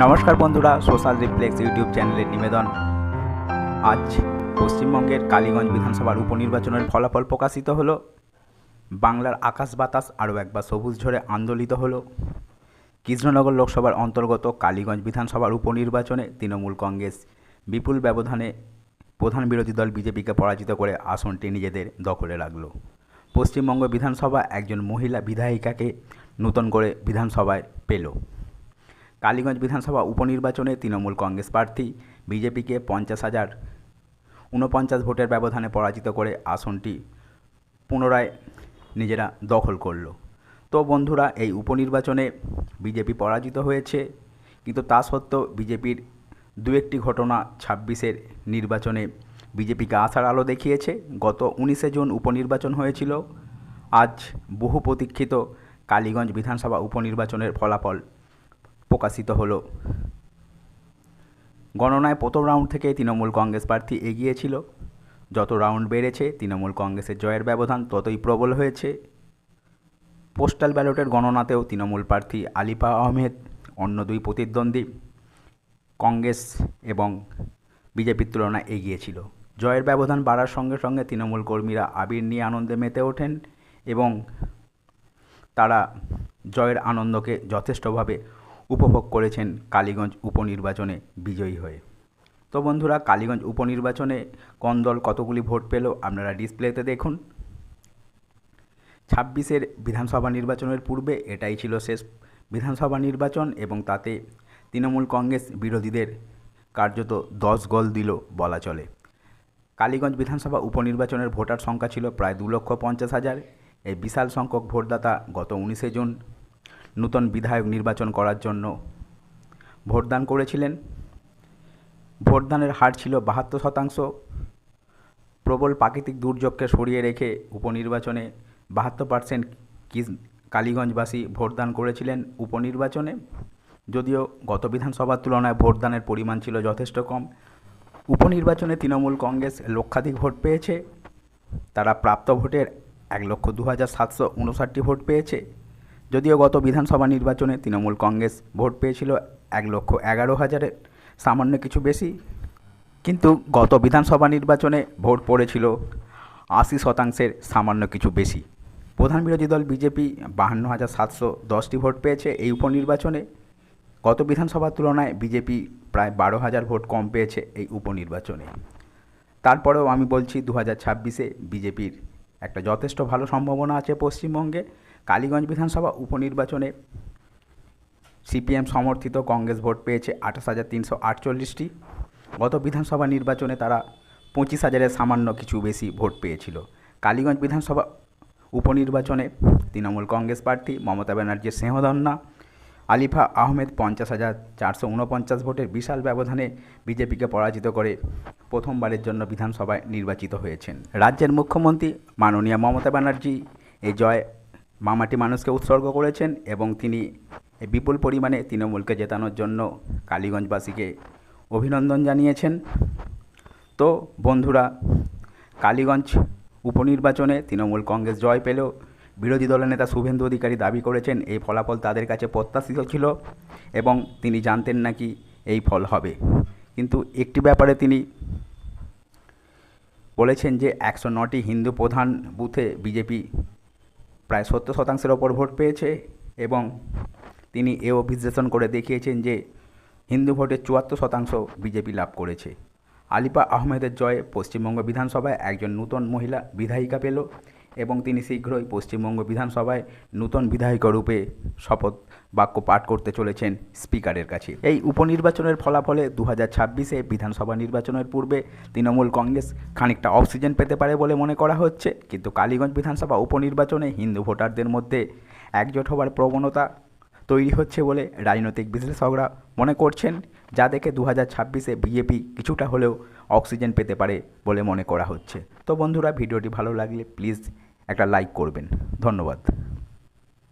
নমস্কার বন্ধুরা, social reflex YouTube চ্যানেলের নিবেদন। আজ পশ্চিমবঙ্গের কালীগঞ্জ বিধানসভার উপনির্বাচনের ফলাফল প্রকাশিত হলো। বাংলার আকাশ বাতাস আরও একবার সবুজ ঝরে আন্দোলিত হলো। কৃষ্ণনগর লোকসভার অন্তর্গত কালীগঞ্জ বিধানসভার উপনির্বাচনে তৃণমূল কংগ্রেস বিপুল ব্যবধানে প্রধান বিরোধী দল বিজেপিকে পরাজিত করে আসনটি নিজেদের দখলে রাখল। পশ্চিমবঙ্গ বিধানসভা একজন মহিলা বিধায়িকাকে নূতন করে বিধানসভায় পেল। কালীগঞ্জ বিধানসভা উপনির্বাচনে তৃণমূল কংগ্রেস প্রার্থী, বিজেপিকে পঞ্চাশ হাজার ঊনপঞ্চাশ ভোটের ব্যবধানে পরাজিত করে আসনটি পুনরায় নিজেরা দখল করল। তো বন্ধুরা, এই উপনির্বাচনে বিজেপি পরাজিত হয়েছে, কিন্তু তা সত্ত্বেও বিজেপির দু একটি ঘটনা ছাব্বিশের নির্বাচনে বিজেপিকে আশার আলো দেখিয়েছে। গত উনিশে জুন উপনির্বাচন হয়েছিল। আজ বহু প্রতীক্ষিত কালীগঞ্জ বিধানসভা উপনির্বাচনের ফলাফল প্রকাশিত হলো। গণনায় প্রথম রাউন্ড থেকে তৃণমূল কংগ্রেস প্রার্থী এগিয়েছিল যত রাউন্ড বেড়েছে, তৃণমূল কংগ্রেসের জয়ের ব্যবধান ততই প্রবল হয়েছে। পোস্টাল ব্যালটের গণনাতেও তৃণমূল প্রার্থী আলিফা আহমেদ অন্য দুই প্রতিদ্বন্দ্বী কংগ্রেস এবং বিজেপির তুলনায় এগিয়েছিল জয়ের ব্যবধান বাড়ার সঙ্গে সঙ্গে তৃণমূল কর্মীরা আবির নিয়ে আনন্দে মেতে ওঠেন এবং তারা জয়ের আনন্দকে যথেষ্টভাবে উপভোগ করেছেন কালীগঞ্জ উপনির্বাচনে বিজয়ী হয়ে। তো বন্ধুরা, কালীগঞ্জ উপনির্বাচনে কোন দল কতগুলি ভোট পেল আপনারা ডিসপ্লেতে দেখুন। ছাব্বিশের বিধানসভা নির্বাচনের পূর্বে এটাই ছিল শেষ বিধানসভা নির্বাচন এবং তাতে তৃণমূল কংগ্রেস বিরোধীদের কার্যত দশ গল দিল বলা চলে। কালীগঞ্জ বিধানসভা উপনির্বাচনের ভোটার সংখ্যা ছিল প্রায় দু লক্ষ পঞ্চাশ হাজার। এই বিশাল সংখ্যক ভোটদাতা গত উনিশে জুন নূতন বিধায়ক নির্বাচন করার জন্য। ভোটদান করেছিলেন। ভোটদানের হার ছিল বাহাত্তর শতাংশ। প্রবল প্রাকৃতিক দুর্যোগকে সরিয়ে রেখে উপনির্বাচনে বাহাত্তর পার্সেন্ট কালীগঞ্জবাসী ভোটদান করেছিলেন উপনির্বাচনে। যদিও গত বিধানসভার তুলনায় ভোটদানের পরিমাণ ছিল যথেষ্ট কম। উপনির্বাচনে তৃণমূল কংগ্রেস লক্ষাধিক ভোট পেয়েছে। তারা প্রাপ্ত ভোটের এক লক্ষ দু হাজার সাতশো উনষাটটি ভোট পেয়েছে। যদিও গত বিধানসভা নির্বাচনে তৃণমূল কংগ্রেস ভোট পেয়েছিল এক লক্ষ এগারো হাজারের সামান্য কিছু বেশি। কিন্তু গত বিধানসভা নির্বাচনে ভোট পড়েছিল আশি শতাংশের সামান্য কিছু বেশি। প্রধান বিরোধী দল বিজেপি বাহান্ন হাজার সাতশো দশটি ভোট পেয়েছে এই উপনির্বাচনে। গত বিধানসভার তুলনায় বিজেপি প্রায় বারো হাজার ভোট কম পেয়েছে এই উপনির্বাচনে। তারপরেও আমি বলছি, দু হাজার ছাব্বিশে বিজেপির একটা যথেষ্ট ভালো সম্ভাবনা আছে পশ্চিমবঙ্গে। কালীগঞ্জ বিধানসভা উপনির্বাচনে সিপিএম সমর্থিত কংগ্রেস ভোট পেয়েছে আঠাশ হাজার তিনশো আটচল্লিশটি। গত বিধানসভা নির্বাচনে তারা পঁচিশ হাজারের সামান্য কিছু বেশি ভোট পেয়েছিল। কালীগঞ্জ বিধানসভা উপনির্বাচনে তৃণমূল কংগ্রেস প্রার্থী মমতা ব্যানার্জির সিংহদন্না আলিফা আহমেদ পঞ্চাশ হাজার চারশো উনপঞ্চাশ ভোটের বিশাল ব্যবধানে বিজেপিকে পরাজিত করে প্রথমবারের জন্য বিধানসভায় নির্বাচিত হয়েছেন। রাজ্যের মুখ্যমন্ত্রী মাননীয় মমতা ব্যানার্জি এই জয় মামাটি মানুষকে উৎসর্গ করেছেন এবং তিনি বিপুল পরিমাণে তৃণমূলকে জেতানোর জন্য কালীগঞ্জবাসীকে অভিনন্দন জানিয়েছেন। তো বন্ধুরা, কালীগঞ্জ উপনির্বাচনে তৃণমূল কংগ্রেস জয় পেলেও বিরোধী দলের নেতা শুভেন্দু অধিকারী দাবি করেছেন, এই ফলাফল তাদের কাছে প্রত্যাশিত ছিল এবং তিনি জানতেন নাকি এই ফল হবে। কিন্তু একটি ব্যাপারে তিনি বলেছেন যে একশো নটি হিন্দু প্রধান বুথে বিজেপি প্রায় সত্তর শতাংশের ওপর ভোট পেয়েছে এবং তিনি এও বিশ্লেষণ করে দেখিয়েছেন যে হিন্দু ভোটের চুয়াত্তর শতাংশ বিজেপি লাভ করেছে। আলিপা আহমেদের জয়ে পশ্চিমবঙ্গ বিধানসভায় একজন নূতন মহিলা বিধায়িকা পেল। এবং তিনি শীঘ্রই পশ্চিমবঙ্গ বিধানসভায় নূতন বিধায়িকা রূপে শপথ বাক্য পাঠ করতে চলেছেন স্পিকারের কাছে। এই উপনির্বাচনের ফলাফলে দু হাজার ছাব্বিশে বিধানসভা নির্বাচনের পূর্বে তৃণমূল কংগ্রেস খানিকটা অক্সিজেন পেতে পারে বলে মনে করা হচ্ছে, কিন্তু কালীগঞ্জ বিধানসভা উপনির্বাচনে হিন্দু ভোটারদের মধ্যে একজোট হবার প্রবণতা তৈরি হচ্ছে বলে রাজনৈতিক বিশ্লেষকরা মনে করছেন। যা দেখে দু হাজার ছাব্বিশে বিজেপি কিছুটা হলেও অক্সিজেন পেতে পারে বলে মনে করা হচ্ছে। তো বন্ধুরা, ভিডিওটি ভালো লাগলে প্লিজ একটা লাইক করবেন। ধন্যবাদ।